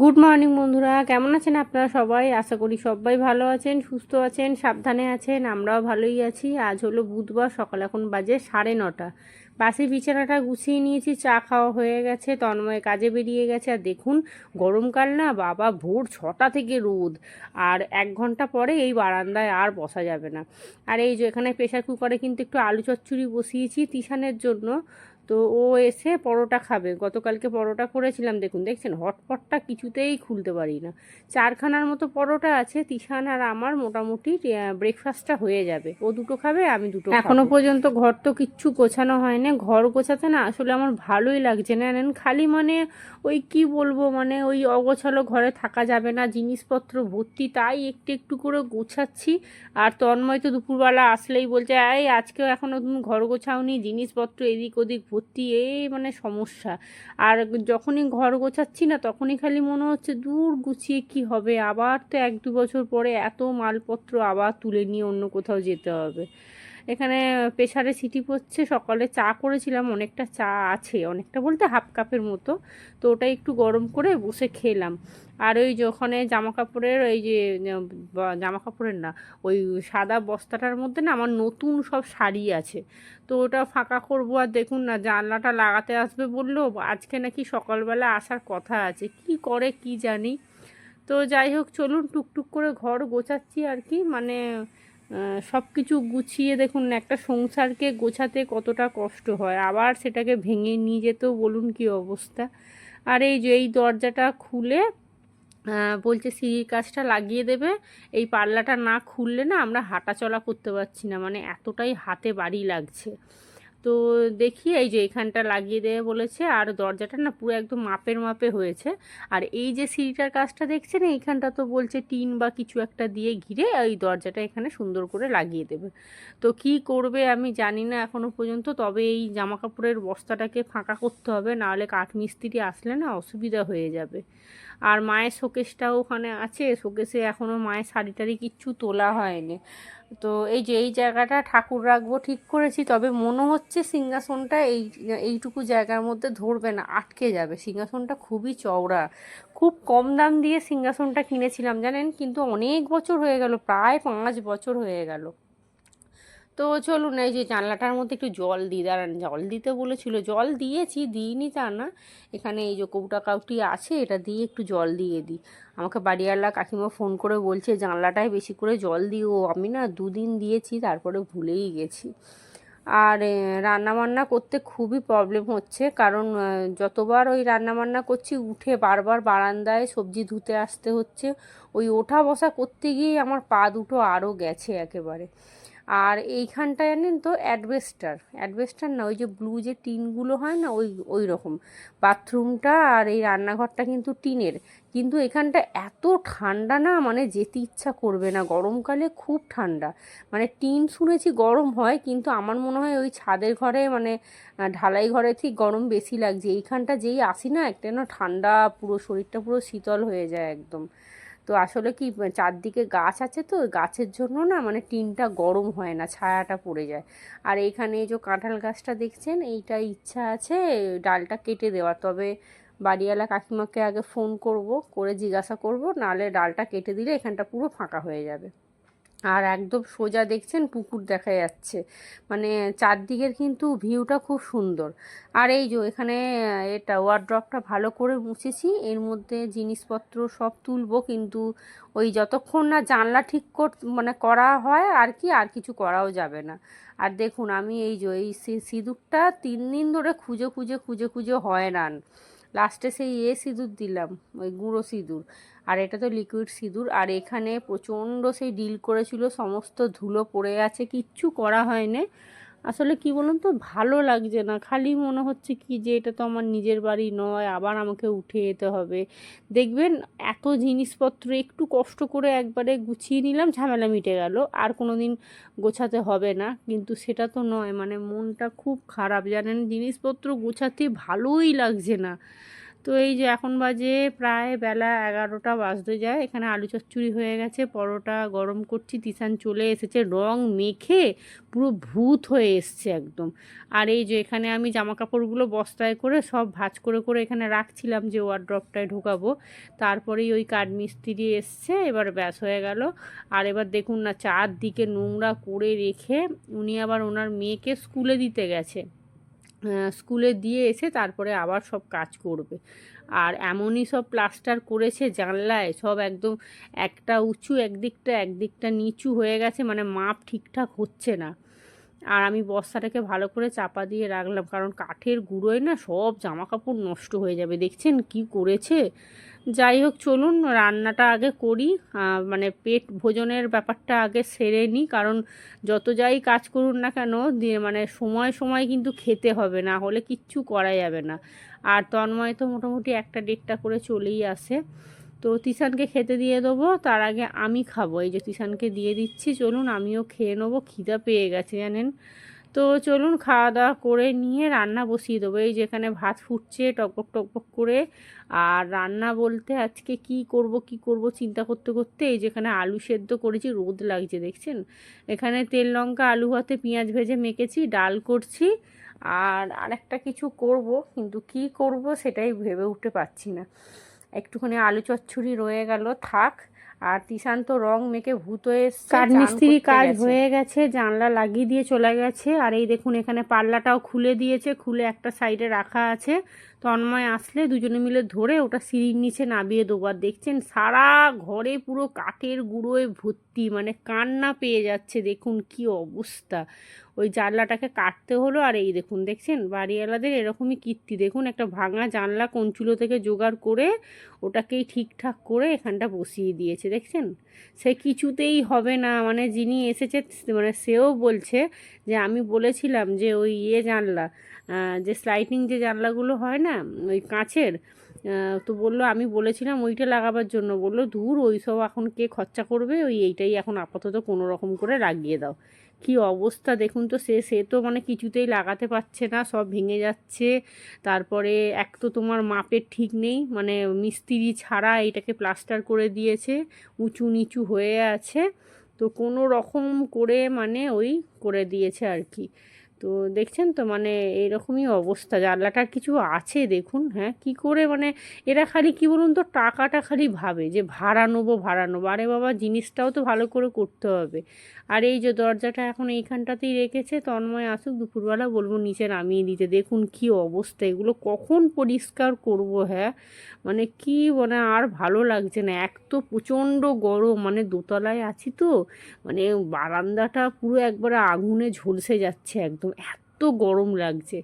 Good morning বন্ধুরা। কেমন আছেন আপনারা সবাই? আশা করি সবাই ভালো আছেন, সুস্থ আছেন, সাবধানে আছেন, আমরাও ভালোই আছি। আজ হলো বুধবার, সকাল এখন বাজে সাড়ে নটা। বাসি বিছানাটা গুছিয়ে নিয়েছি, চা খাওয়া হয়ে গেছে, তন্ময় কাজে বেরিয়ে গেছে। আর দেখুন, গরমকাল না, বাবা, ভোর ছটা থেকে রোদ। আর এক ঘণ্টা পরে এই বারান্দায় আর বসা যাবে না। আর এই যে এখানে প্রেশার কুকারে কিন্তু একটু আলু চচ্চড়ি বসিয়েছি তিশানের জন্য। তো ও এসে পরোটা খাবে। গতকালকে পরোটা করেছিলাম, দেখুন, দেখছেন? হটপটটা কিছুতেই খুলতে পারি না। চারখানার মতো পরোটা আছে, তিশান আর আমার মোটামুটি ব্রেকফাস্টটা হয়ে যাবে। ও দুটো খাবে, আমি দুটো এখনও পর্যন্ত ঘর তো কিচ্ছু গোছানো হয় না ঘর গোছাতে না, আসলে আমার ভালোই লাগছে। না খালি মানে ওই কি বলব মানে ওই অগোছালো ঘরে থাকা যাবে না, জিনিসপত্র ভর্তি, তাই একটু একটু করে গোছাচ্ছি। আর তন্ময় তো দুপুরবেলা আসলেই বলছে, এই, আজকেও এখনও তুমি ঘর গোছাওনি, জিনিসপত্র এদিক ওদিক ভর্তি এ মানে সমস্যা। আর যখনই ঘর গোছাচ্ছি না, তখনই খালি মনে হচ্ছে, দূর গুছিয়ে কি হবে? আবার তো এক দু বছর পরে এত মালপত্র আবার তুলে নিয়ে অন্য কোথাও যেতে হবে। এখানে প্রেশারে সিটি পড়ছে, সকালে চা করেছিলাম, অনেকটা চা আছে, অনেকটা বলতে হাফ কাপের মতো। তো ওটা একটু গরম করে বসে খেলাম। আর ওই যে ওখানে জামা কাপড়ের ওই যে জামা কাপড়ের না, ওই সাদা বস্তাটার মধ্যে না আমার নতুন সব শাড়ি আছে। তো ওটা ফাঁকা করব আর দেখুন না, জানলাটা লাগাতে আসবে বলল, আজকে নাকি সকালবেলা আসার কথা আছে, কি করে কি জানি। তো যাই হোক, চলুন টুকটুক করে ঘর গোছাচ্ছি আর কি মানে সব কিছু গুছিয়ে দেখুন, একটা সংসারকে গোছাতে কতটা কষ্ট হয়। আবার সেটাকে ভেঙে নিয়ে যেতেও বলুন কি অবস্থা। আর এই যে, এই দরজাটা খুলে বলছে সিঁড়ির কাজটা লাগিয়ে দেবে। এই পাল্লাটা না খুললে না আমরা হাঁটাচলা করতে পারছি না। মানে এতটাই হাতে বাড়ি লাগছে। তো দেখি এই যে এখানটা লাগিয়ে দেবে বলেছে, আর দরজাটা না পুরো একদম মাপের মাপে হয়েছে। আর এই যে সিঁড়িটার কাজটা দেখছেন, এইখানটা তো বলছে টিন বা কিছু একটা দিয়ে ঘিরে ওই দরজাটা এখানে সুন্দর করে লাগিয়ে দেবে। তো কি করবে আমি জানি না এখনও পর্যন্ত, তবে এই জামা কাপড়ের বস্তাটাকে ফাঁকা করতে হবে, নাহলে কাঠমিস্ত্রি আসলে না অসুবিধা হয়ে যাবে। আর মায়ের শোকেসটাও ওখানে আছে শোকেসে এখনও মায়ের শাড়ি টাড়ি কিচ্ছু তোলা হয়নি। তো এই যে, এই জায়গাটা ঠাকুর রাখব ঠিক করেছি, তবে মনে হচ্ছে সিংহাসনটা এই, এইটুকু জায়গার মধ্যে ধরবে না, আটকে যাবে। সিংহাসনটা খুবই চওড়া। খুব কম দাম দিয়ে সিংহাসনটা কিনেছিলাম, জানেন? কিন্তু অনেক বছর হয়ে গেল, প্রায় পাঁচ বছর হয়ে গেল। তো চলুন এই যে জানলাটার মধ্যে একটু জল দিই, দাঁড়ান। জল দিতে বলেছিল, জল দিয়েছি, দিইনি তা না। এখানে এই যে কৌটা কাউটি আছে, এটা দিয়ে একটু জল দিয়ে দিই। আমাকে বাড়িওয়ালা কাকিমা ফোন করে বলছে, জানলাটায় বেশি করে জল দিও, আমি না দুদিন দিয়েছি, তারপরে ভুলেই গেছি। আর রান্নাবান্না করতে খুবই প্রবলেম হচ্ছে, কারণ যতবার ওই রান্নাবান্না করছি, উঠে বারবার বারান্দায় সবজি ধুতে আসতে হচ্ছে। ওই ওঠা বসা করতে গিয়েই আমার পা দুটো আরও গেছে একেবারে। আর এইখানটা জানেন তো অ্যাডভেস্টার। অ্যাডভেস্টার না, ওই যে ব্লু যে টিনগুলো হয় না, ওই ওই রকম। বাথরুমটা আর এই রান্নাঘরটা কিন্তু টিনের। কিন্তু এখানটা এত ঠান্ডা না মানে যেতে ইচ্ছা করবে না। গরমকালে খুব ঠান্ডা। মানে টিন শুনেছি গরম হয়, কিন্তু আমার মনে হয় ওই ছাদের ঘরে মানে ঢালাই ঘরে ঠিক গরম বেশি লাগছে। এইখানটা যেই আসি না, একটা না ঠান্ডা, পুরো শরীরটা পুরো শীতল হয়ে যায় একদম। তো আসলে কি চারদিকে গাছ আছে তো, গাছের জন্য না মানে টিনটা গরম হয় না, ছায়াটা পড়ে যায়। আর এখানে এই যে কাঁঠাল গাছটা দেখছেন এইটা ইচ্ছা আছে ডালটা কেটে দেওয়া তবে বাড়িওয়ালা কাকিমাকে আগে ফোন করব, করে জিজ্ঞাসা করব নালে ডালটা কেটে দিলে এখানটা পুরো ফাঁকা হয়ে যাবে। আর একদম সোজা দেখছেন পুকুর দেখা যাচ্ছে। মানে চারদিকের কিন্তু ভিউটা খুব সুন্দর। আর এই যে এখানে এটা ওয়ার্ড্রপটা ভালো করে মুছেছি। এর মধ্যে জিনিসপত্র সব তুলবো কিন্তু ওই যতক্ষণ না জানলা ঠিক কর মানে করা হয় আর কি, আর কিছু করাও যাবে না। আর দেখুন, আমি এই যে এই সিঁদুরটা তিন দিন ধরে খুঁজে খুঁজে খুঁজে খুঁজে হয় না। লাস্টে সেই এ সিঁদুর দিলাম, ওই গুঁড়ো সিঁদুর। আর এটা তো লিকুইড সিঁদুর। আর এখানে প্রচণ্ড সেই ডিল করেছিল, সমস্ত ধুলো পড়ে আছে, কিচ্ছু করা হয়নি। আসলে কি বলুন তো, ভালো লাগছে না। খালি মনে হচ্ছে কি যে এটা তো আমার নিজের বাড়ি নয়, আবার আমাকে উঠে যেতে হবে। দেখবেন, এত জিনিসপত্র একটু কষ্ট করে একবারে গুছিয়ে নিলাম, ঝামেলা মিটে গেল। আর কোনো দিন গোছাতে হবে না। কিন্তু সেটা তো নয় মানে মনটা খুব খারাপ। জানেন, জিনিসপত্র গোছাতে ভালোই লাগছে না। তো এই যে এখন বাজে প্রায় বেলা এগারোটা বাজতে যায়। এখানে আলু চচ্চড়ি হয়ে গেছে, পরোটা গরম করছি তিসান চলে এসেছে, রং মেখে পুরো ভূত হয়ে এসছে একদম। আর এই যে এখানে আমি জামা কাপড়গুলো বস্তায় করে সব ভাজ করে করে এখানে রাখছিলাম যে ওয়ার্ড্রপটায় ঢোকাবো। তারপরেই ওই কাঠ মিস্ত্রি এসছে, এবার ব্যাস হয়ে গেল। আর এবার দেখুন না, চারদিকে নোংরা করে রেখে উনি আবার ওনার মেয়েকে স্কুলে দিতে গেছে। স্কুলে দিয়ে এসে তারপরে আবার সব কাজ করবে। আর এমনই সব প্লাস্টার করেছে জানলায়, সব একদম একটা উঁচু, একদিকটা একদিকটা নিচু হয়ে গেছে মানে মাপ ঠিকঠাক হচ্ছে না। আর আমি বস্তাটাকে ভালো করে চাপা দিয়ে রাখলাম, কারণ কাঠের গুঁড়োয় না সব জামা কাপড় নষ্ট হয়ে যাবে। দেখছেন কি করেছে? যাই হোক চলুন রান্নাটা আগে করি। মানে পেট ভোজনের ব্যাপারটা আগে সেরে নিই, কারণ যত যাই কাজ করুন না কেন, দিয়ে মানে সময় সময় কিন্তু খেতে হবে না, হলে কিচ্ছু করা যাবে না। আর তন্ময় তো মোটামুটি একটা দেড়টা করে চলেই আসে। তো তিশানকে খেতে দিয়ে দেবো, তার আগে আমি খাব। এই যে তিশানকে দিয়ে দিচ্ছি, চলুন আমিও খেয়ে নেব, খিদা পেয়ে গেছে, জানেন? তো চলুন খাওয়া দাওয়া করে নিয়ে রান্না বসিয়ে দেবো। এই যেখানে ভাত ফুটছে টকবক টকবক করে। আর রান্না বলতে আজকে কি করব কি করব চিন্তা করতে করতে এই যেখানে আলু সেদ্ধ করেছি, রোদ লাগছে দেখছেন? এখানে তেল, লঙ্কা, আলু হাতে পেঁয়াজ ভেজে মেখেছি, ডাল করছি। আর আরেকটা কিছু করব, কিন্তু কি করব সেটাই ভেবে উঠতে পারছি না। একটুখানি আলু চচ্চড়ি রয়ে গেল, থাক। আর তিশান্ত তো রং মেখে ভূত হয়ে কাঠমিস্ত্রি কাজ হয়ে গেছে জানলা লাগিয়ে দিয়ে চলে গেছে। আর এই দেখুন এখানে পাল্লাটাও খুলে দিয়েছে খুলে একটা সাইডে রাখা আছে। তন্ময় আসলে দুজনে মিলে ধরে ওটা সিঁড়ির নিচে নামিয়ে দেবো। আর দেখছেন সারা ঘরে পুরো কাঠের গুঁড়োয় ভর্তি মানে কান্না পেয়ে যাচ্ছে, দেখুন কি অবস্থা। ওই জানলাটাকে কাটতে হলো আর এই দেখুন, দেখছেন? বাড়িওয়ালাদের এরকমই কীর্তি। দেখুন, একটা ভাঙা জানলা কঞ্চুলো থেকে জোগাড় করে ওটাকেই ঠিকঠাক করে এখানটা বসিয়ে দিয়েছে, দেখছেন? সে কিছুতেই হবে না। মানে যিনি এসেছে মানে সেও বলছে যে, আমি বলেছিলাম যে, ওই ইয়ে জানলা যে স্লাইডিং যে জানলাগুলো হয় না, ওই কাঁচের তো বলল, আমি বলেছিলাম ওইটা লাগাবার জন্য। বলল দূর ওই সব এখন কে খরচা করবে? ওই এইটাই এখন আপাতত কোনো রকম করে লাগিয়ে দাও। কি অবস্থা দেখুন তো, সে সে তো মানে কিছুতেই লাগাতে পারছে না, সব ভেঙে যাচ্ছে। তারপরে এক তো তোমার মাপের ঠিক নেই মানে মিস্ত্রি ছাড়া এইটাকে প্লাস্টার করে দিয়েছে, উঁচু নিচু হয়ে আছে। তো কোনো রকম করে মানে ওই করে দিয়েছে আর কি। তো দেখছেন তো মানে এরকমই অবস্থা। জানলাটার কিছু আছে দেখুন হ্যাঁ? কি করে মানে এরা খালি কি বলুন তো টাকাটা খালি ভাবে যে ভাড়া নেব ভাড়া নেব। আরে বাবা, জিনিসটাও তো ভালো করে করতে হবে। আর এই যে দরজাটা এখন এইখানটাতেই রেখেছে, তন্ময় আসুক, দুপুরবেলা বলব নিচে নামিয়ে দিতে। দেখুন কি অবস্থা, এগুলো কখন পরিষ্কার করব হ্যাঁ? মানে কি মানে আর ভালো লাগছে না। এক তো প্রচণ্ড গরম মানে দোতলায় আছি তো মানে বারান্দাটা পুরো একবারে আগুনে ঝলসে যাচ্ছে একদম। এত গরম লাগছে।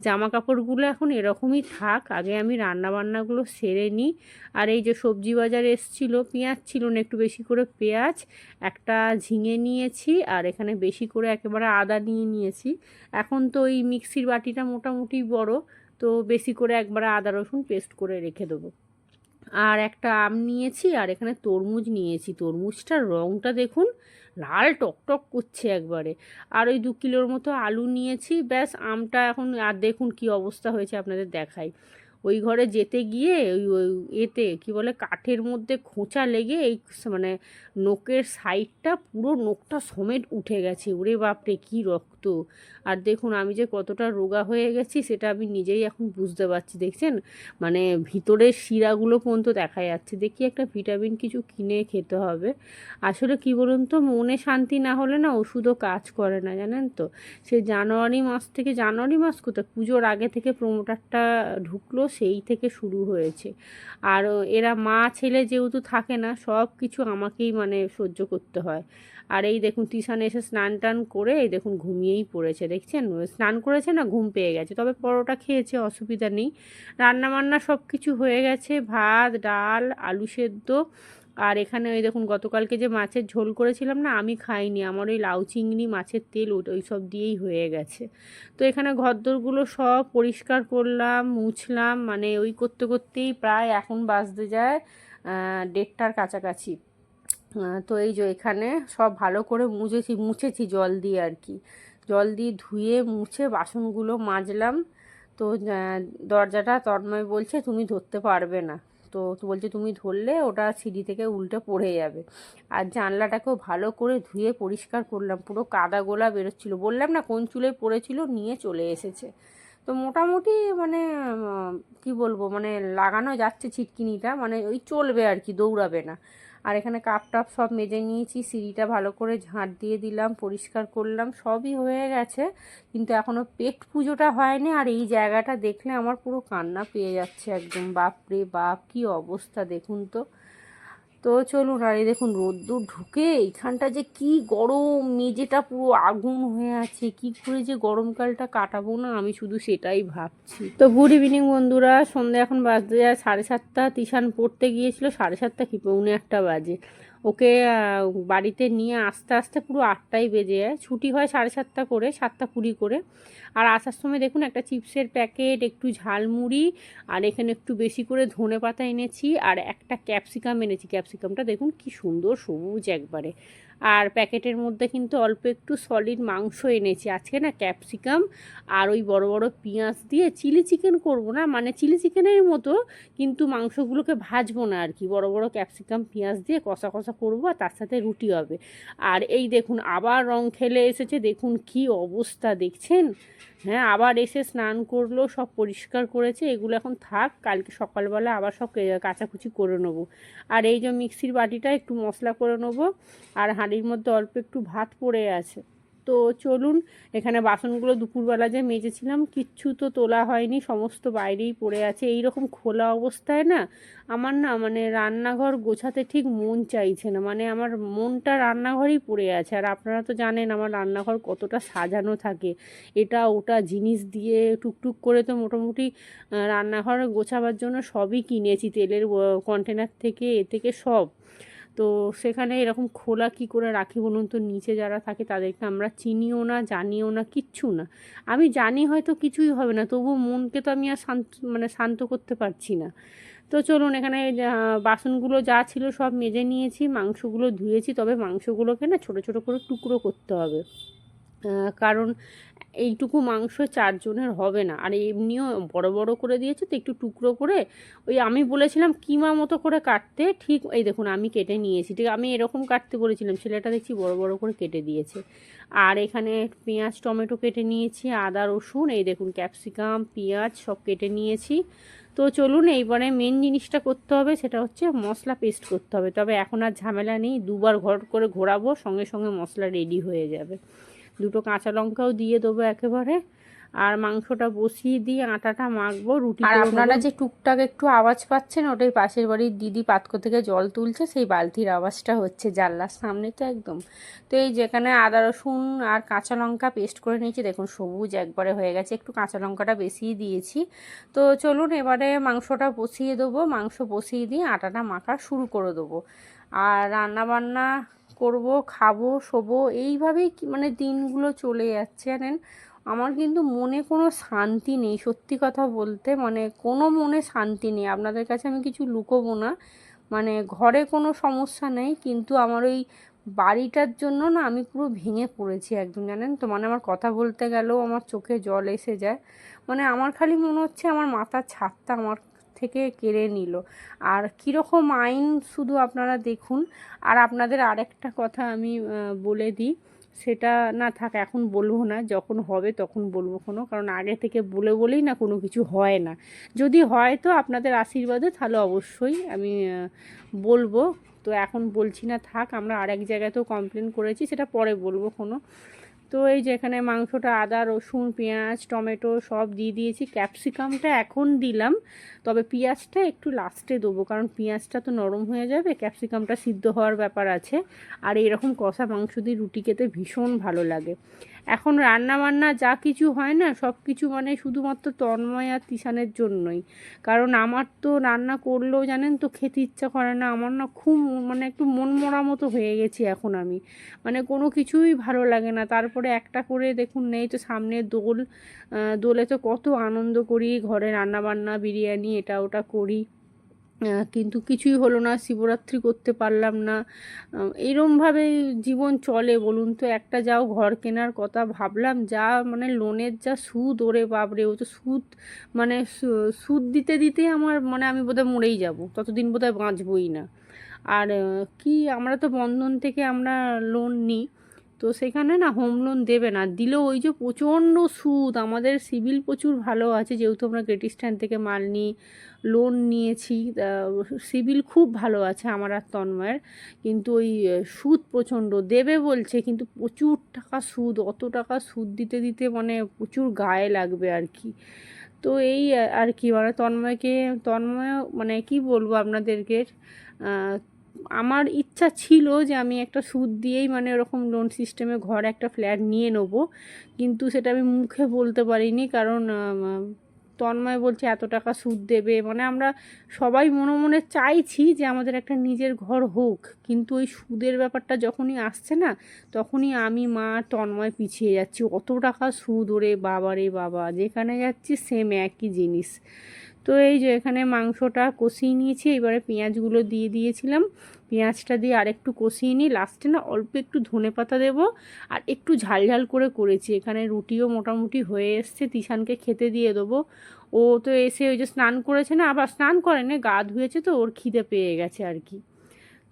জামা কাপড়গুলো এখন এরকমই থাক, আগে আমি রান্না বান্নাগুলো সেরে নিই। আর এই যে সবজি বাজার এসছিল, পেঁয়াজ ছিল না, একটু বেশি করে পেঁয়াজ, একটা ঝিঙে নিয়েছি আর এখানে বেশি করে একেবারে আদা নিয়ে নিয়েছি। এখন তো ওই মিক্সির বাটিটা মোটামুটি বড়, তো বেশি করে একবারে আদা রসুন পেস্ট করে রেখে দেবো। আর একটা আম নিয়েছি আর এখানে তরমুজ নিয়েছি। তরমুজটার রঙটা দেখুন লাল টকটক করছে একবারে। আর ওই দু কিলোর মতো আলু নিয়েছি, ব্যাস আমটা এখন, আর দেখুন কি অবস্থা হয়েছে আপনাদের দেখাই। ওই ঘরে যেতে গিয়ে ওই ওই এতে কী বলে কাঠের মধ্যে খোঁচা লেগে এই মানে নোকের সাইডটা পুরো নোকটা সমেত উঠে গেছে। ওরে বাপরে, কী রক্ত! আর দেখুন আমি যে কতটা রোগা হয়ে গেছি সেটা আমি নিজেই এখন বুঝতে পারছি, দেখছেন? মানে ভিতরের শিরাগুলো পর্যন্ত দেখা যাচ্ছে। দেখি একটা ভিটামিন কিছু কিনে খেতে হবে। আসলে কি বলুন তো, মনে শান্তি না হলে না ওষুধও কাজ করে না, জানেন তো? সে জানুয়ারি মাস থেকে, জানুয়ারি মাস কোথায়? পুজোর আগে থেকে প্রোমোটারটা ঢুকলো সেই থেকে শুরু হয়েছে। আর এরা মা, ছেলে যেহেতু থাকে না সব কিছু আমাকেই মানে সহ্য করতে হয়। আর এই দেখুন টিউশনে এসে স্নান টান করে এই দেখুন ঘুমিয়েই পড়েছে, দেখছেন? স্নান করেছে না, ঘুম পেয়ে গেছে। তবে পরোটা খেয়েছে, অসুবিধা নেই। রান্না বান্না সব কিছু হয়ে গেছে, ভাত, ডাল, আলু সেদ্ধ আর এখানে ওই দেখুন, গতকালকে যে মাছের ঝোল করেছিলাম না, আমি খাইনি। আমার ওই লাউ চিংড়ি, মাছের তেল ওই সব দিয়েই হয়ে গেছে। তো এখানে ঘরদোরগুলো সব পরিষ্কার করলাম, মুছলাম মানে ওই করতে করতেই প্রায় এখন বাজতে যায় দেড়টার কাছাকাছি। তো এই যে এখানে সব ভালো করে মুছেছি মুছেছি জল দিয়ে আর কি। জল দিয়ে ধুয়ে, মুছে বাসনগুলো মাজলাম। তো দরজাটা তন্ময় বলছে, তুমি ধরতে পারবে না। তো বলছে, তুমি ধরলে ওটা সিঁড়ি থেকে উল্টে পড়ে যাবে। আর জানলাটাকেও ভালো করে ধুয়ে পরিষ্কার করলাম, পুরো কাদা গোলা বেরোচ্ছিলো। বললাম, না, কোন চুলে পড়েছিল নিয়ে চলে এসেছে। তো মোটামুটি মানে কি বলব মানে লাগানো যাচ্ছে ছিটকিনিটা মানে ওই চলবে আর কি, দৌড়াবে না। আর এখানে কাপ টাপ সব মেজে নিয়েছি, সিঁড়িটা ভালো করে ঝাঁট দিয়ে দিলাম, পরিষ্কার করলাম, সবই হয়ে গেছে। কিন্তু এখনও পেট পুজোটা হয়নি আর এই জায়গাটা দেখলে আমার পুরো কান্না পেয়ে যাচ্ছে একদম। বাপরে বাপ, কি অবস্থা দেখুন তো। তো চলুন, আর এই দেখুন, রোদ্দুর ঢুকে এইখানটা যে কি গরম, মেঝেটা পুরো আগুন হয়ে আছে। কি করে যে গরমকালটা কাটাবো না? আমি শুধু সেটাই ভাবছি। তো গুড ইভিনিং বন্ধুরা, সন্ধ্যা এখন বাজতে যায় সাড়ে সাতটা। তিশান পড়তে গিয়েছিল সাড়ে সাতটা কি? পৌনে একটা বাজে। ওকে বাড়িতে নিয়ে আস্তে আস্তে পুরো আটটাই বেজে যায়। ছুটি হয় সাড়ে সাতটা করে, সাতটা কুড়ি করে। আর আসার সময় দেখুন একটা চিপসের প্যাকেট, একটু ঝালমুড়ি, আর এখানে একটু বেশি করে ধনে পাতা এনেছি, আর একটা ক্যাপসিকাম এনেছি। ক্যাপসিকামটা দেখুন কি সুন্দর সবুজ একবারে। আর প্যাকেটের মধ্যে কিন্তু অল্প একটু সলিড মাংস এনেছি। আজকে না ক্যাপসিকাম আর ওই বড় বড় পেঁয়াজ দিয়ে চিলি চিকেন করব না মানে চিলি চিকেনের মতো, কিন্তু মাংসগুলোকে ভাজবো না আর কি। বড় বড় ক্যাপসিকাম, পেঁয়াজ দিয়ে কষা কষা করব আর তার সাথে রুটি হবে। আর এই দেখুন, আবার রং খেলে এসেছে, দেখুন কি অবস্থা, দেখছেন? হ্যাঁ আবার এসে স্নান করল, সব পরিষ্কার করেছে, এগুলো এখন থাক, কালকে সকালবেলা আবার সব কাচাকুচি করে নেব। আর এই যে মিক্সির বাটিটা একটু মশলা করে নেব, আর হাঁড়ির মধ্যে অল্প একটু ভাত পড়ে আছে। তো চলুন, এখানে বাসনগুলো দুপুরবেলা যে মেজেছিলাম, কিচ্ছু তো তোলা হয়নি, সমস্ত বাইরেই পড়ে আছে। এই রকম খোলা অবস্থায় না, আমার না মানে রান্নাঘর গোছাতে ঠিক মন চাইছে না। মানে আমার মনটা রান্নাঘরেই পড়ে আছে। আর আপনারা তো জানেন, আমার রান্নাঘর কতটা সাজানো থাকে। এটা, ওটা জিনিস দিয়ে টুকটুক করে তো মোটামুটি রান্নাঘর গোছাবার জন্য সবই কিনেছি। তেলের কন্টেনার থেকে, এ থেকে সব। তো সেখানে এরকম খোলা কি করে রাখি বলুন তো? নিচে যারা থাকে তাদেরকে আমরা চিনিও না, জানিও না, কিচ্ছু না। আমি জানি হয়তো কিছুই হবে না তবু মনকে তো আমি আর শান্ত মানে শান্ত করতে পারছি না। তো চলুন এখানে বাসনগুলো যা ছিল সব মেজে নিয়েছি, মাংসগুলো ধুয়েছি, তবে মাংসগুলোকে না ছোট ছোট করে টুকরো করতে হবে। কারণ এইটুকু মাংস চারজনের হবে না। আর এমনিও বড় বড় করে দিয়েছে তো একটু টুকরো করে। ওই আমি বলেছিলাম কিমা মতো করে কাটতে, ঠিক এই দেখুন আমি কেটে নিয়েছি। ঠিক আমি এরকম কাটতে বলেছিলাম, ছেলেটা দেখছি বড় বড় করে কেটে দিয়েছে। আর এখানে পেঁয়াজ, টমেটো কেটে নিয়েছি, আদা, রসুন, এই দেখুন ক্যাপসিকাম, পেঁয়াজ সব কেটে নিয়েছি। তো চলুন এইবারে মেন জিনিসটা করতে হবে, সেটা হচ্ছে মশলা পেস্ট করতে হবে। তবে এখন আর ঝামেলা নেই, দুবার ঘর করে ঘোরাবো, সঙ্গে সঙ্গে মশলা রেডি হয়ে যাবে। দুটো কাঁচা লঙ্কাও দিয়ে দেবো একেবারে। আর মাংসটা বসিয়ে দিয়ে আটাটা মাখবো রুটি আর আপনারা যে টুকটাক একটু আওয়াজ পাচ্ছেন ওটাই পাশের বাড়ির দিদি পাতকো থেকে জল তুলছে সেই বালতির আওয়াজটা হচ্ছে জানলার সামনে তো একদম। তো এই যেখানে আদা রসুন আর কাঁচা লঙ্কা পেস্ট করে নিয়েছি দেখুন সবুজ একবারে হয়ে গেছে একটু কাঁচা লঙ্কাটা বেশিই দিয়েছি। তো চলুন এবারে মাংসটা বসিয়ে দেবো মাংস বসিয়ে দিয়ে আটাটা মাখা শুরু করে দেবো। আর রান্না বান্না করব, খাব, শোবো, এইভাবেই মানে দিনগুলো চলে যাচ্ছে। জানেন আমার কিন্তু মনে কোনো শান্তি নেই সত্যি কথা বলতে। মানে কোনো মনে শান্তি নেই। আপনাদের কাছে আমি কিছু লুকোবো না। মানে ঘরে কোনো সমস্যা নেই। কিন্তু আমার ওই বাড়িটার জন্য না আমি পুরো ভেঙে পড়েছি একদম, জানেন তো? মানে আমার কথা বলতে গেলেও আমার চোখে জল এসে যায়। মানে আমার খালি মনে হচ্ছে আমার মাথার ছাদটা আমার থেকে কেড়ে নিল। আর কীরকম আইন শুধু আপনারা দেখুন। আর আপনাদের আরেকটা কথা আমি বলে দিই, সেটা না থাক, এখন বলব না, যখন হবে তখন বলব কোনো, কারণ আগে থেকে বলে বলেই না কোনো কিছু হয় না। যদি হয় তো আপনাদের আশীর্বাদে, তাহলে অবশ্যই আমি বলব। তো এখন বলছি না, থাক, আমরা আরেক জায়গাতেও কমপ্লেন করেছি, সেটা পরে বলব কোনো। তো এই যে এখানে মাংসটা, আদা, রসুন, পেঁয়াজ, টমেটো সব দিয়ে দিয়েছি। ক্যাপসিকামটা এখন দিলাম, তবে পেঁয়াজটা একটু লাস্টে দেবো, কারণ পেঁয়াজটা তো নরম হয়ে যাবে, ক্যাপসিকামটা সিদ্ধ হওয়ার ব্যাপার আছে। আর এরকম কষা মাংস দিয়ে রুটি খেতে ভীষণ ভালো লাগে। এখন রান্না বান্না যা কিছু হয় না, সব কিছু মানে শুধুমাত্র তন্ময় আর তিশানের জন্যই। কারণ আমার তো রান্না করলেও জানেন তো খেতে ইচ্ছা করে না, আমার না খুব মানে একটু মন মরা মতো হয়ে গেছি এখন আমি। মানে কোনো কিছুই ভালো লাগে না। তারপরে একটা করে দেখুন নেই তো সামনে দোল দোলে তো কত আনন্দ করি, ঘরে রান্না বান্না বিরিয়ানি, এটা ওটা করি। কিন্তু কিছুই হলো না শিবরাত্রি করতে পারলাম না। আহ, এইরমভাবে জীবন চলে বলুন তো একটা যাও ঘর কেনার কথা ভাবলাম যা মানে লোনের যা সুদ ওরে বাপরে ও তো সুদ মানে সুদ দিতে দিতে আমার মানে আমি বোধহয় মরেই যাব ততদিন বোধহয় বাঁচবই না। আর কি আমরা তো বন্ধন থেকে আমরা লোন নিই তো সেখানে না হোম লোন দেবে না। দিলেও ওই যে প্রচণ্ড সুদ, আমাদের সিভিল প্রচুর ভালো আছে, যেহেতু আমরা গ্রেটিস্ট্যান্ড থেকে মাল নিই লোন নিয়েছি সিভিল খুব ভালো আছে আমার আর তন্ময়ের। কিন্তু ওই সুদ প্রচণ্ড, দেবে বলছে, কিন্তু প্রচুর টাকা সুদ, অত টাকা সুদ দিতে দিতে মানে প্রচুর গায়ে লাগবে আর কি। তো এই আর কি মানে তন্ময়কে, তন্ময় মানে কি বলব আপনাদেরকে আমার ইচ্ছা ছিল যে আমি একটা সুদ দিয়েই মানে ওরকম লোন সিস্টেমে ঘর একটা ফ্ল্যাট নিয়ে নেব। কিন্তু সেটা আমি মুখে বলতে পারিনি কারণ তন্ময় বলছে এত টাকা সুদ দেবে। মানে আমরা সবাই মনে মনে চাইছি যে আমাদের একটা নিজের ঘর হোক। কিন্তু ওই সুদের ব্যাপারটা যখনই আসছে না, তখনই আমি, মা, তন্ময় পিছিয়ে যাচ্ছি। অত টাকা সুদ, ওরে বাবা রে বাবা, যেখানে যাচ্ছি সেম একই জিনিস। তো এই যে এখানে মাংসটা কষিয়ে নিয়েছি, এবারে পেঁয়াজগুলো দিয়ে দিয়েছিলাম। পেঁয়াজটা দিয়ে আরেকটু কষিয়ে নিই লাস্টে না অল্প একটু ধনে পাতা দেবো আর একটু ঝাল ঝাল করে করেছি। এখানে রুটিও মোটামুটি হয়ে এসছে, তিশানকে খেতে দিয়ে দেবো। ও তো এসে ওই যে স্নান করেছে না, আবার স্নান করেনি গা ধুয়েছে তো, ওর খিদে পেয়ে গেছে আর কি।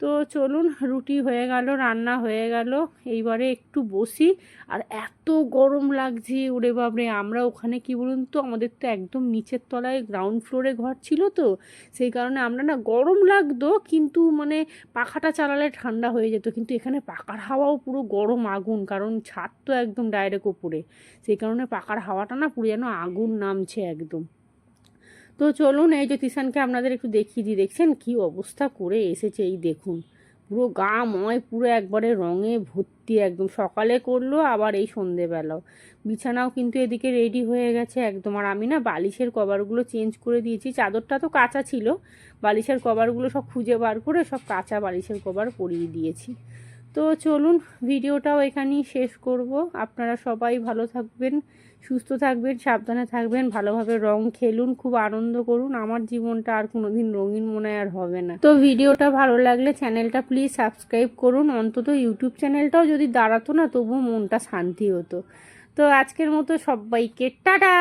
তো চলুন, রুটি হয়ে গেল, রান্না হয়ে গেল। এইবারে একটু বসি। আর এত গরম লাগছে, ওরে বাবরে আমরা ওখানে কি বলুন তো, আমাদের তো একদম নিচের তলায় গ্রাউন্ড ফ্লোরে ঘর ছিল তো। সেই কারণে আমরা না গরম লাগতো, কিন্তু মানে পাখাটা চালালে ঠান্ডা হয়ে যেত। কিন্তু এখানে পাখার হাওয়াও পুরো গরম আগুন, কারণ ছাদ তো একদম ডাইরেক্ট ওপরে। সেই কারণে পাকার হাওয়াটা না পুরো যেন আগুন নামছে একদম। তো চলুন এই যে তিশানকে আপনাদের একটু দেখিয়ে দিই। দেখছেন কি অবস্থা করে এসেছে এই দেখুন। পুরো গা ময়, পুরো একবারে রঙে ভর্তি একদম। সকালে করল, আবার এই সন্ধেবেলাও। বিছানাও কিন্তু এদিকে রেডি হয়ে গেছে একদম। আর আমি না বালিশের কভারগুলো চেঞ্জ করে দিয়েছি। চাদরটা তো কাঁচা ছিল। বালিশের কভারগুলো সব খুঁজে বার করে সব কাঁচা বালিশের কভার পরিয়ে দিয়েছি। তো চলুন, ভিডিওটাও এখানেই শেষ করব। আপনারা সবাই ভালো থাকবেন। সুস্থ থাকবেন, সাবধানে থাকবেন, ভালোভাবে রং খেলুন, খুব আনন্দ করুন। আমার জীবনটা আর কোনোদিন রঙিন মনে আর হবে না। তো ভিডিওটা ভালো লাগলে চ্যানেলটা প্লিজ সাবস্ক্রাইব করুন। অন্তত ইউটিউব চ্যানেলটাও যদি দাঁড়াতো না, তবুও মনটা শান্তি হতো। তো আজকের মতো সবাইকে টাটা!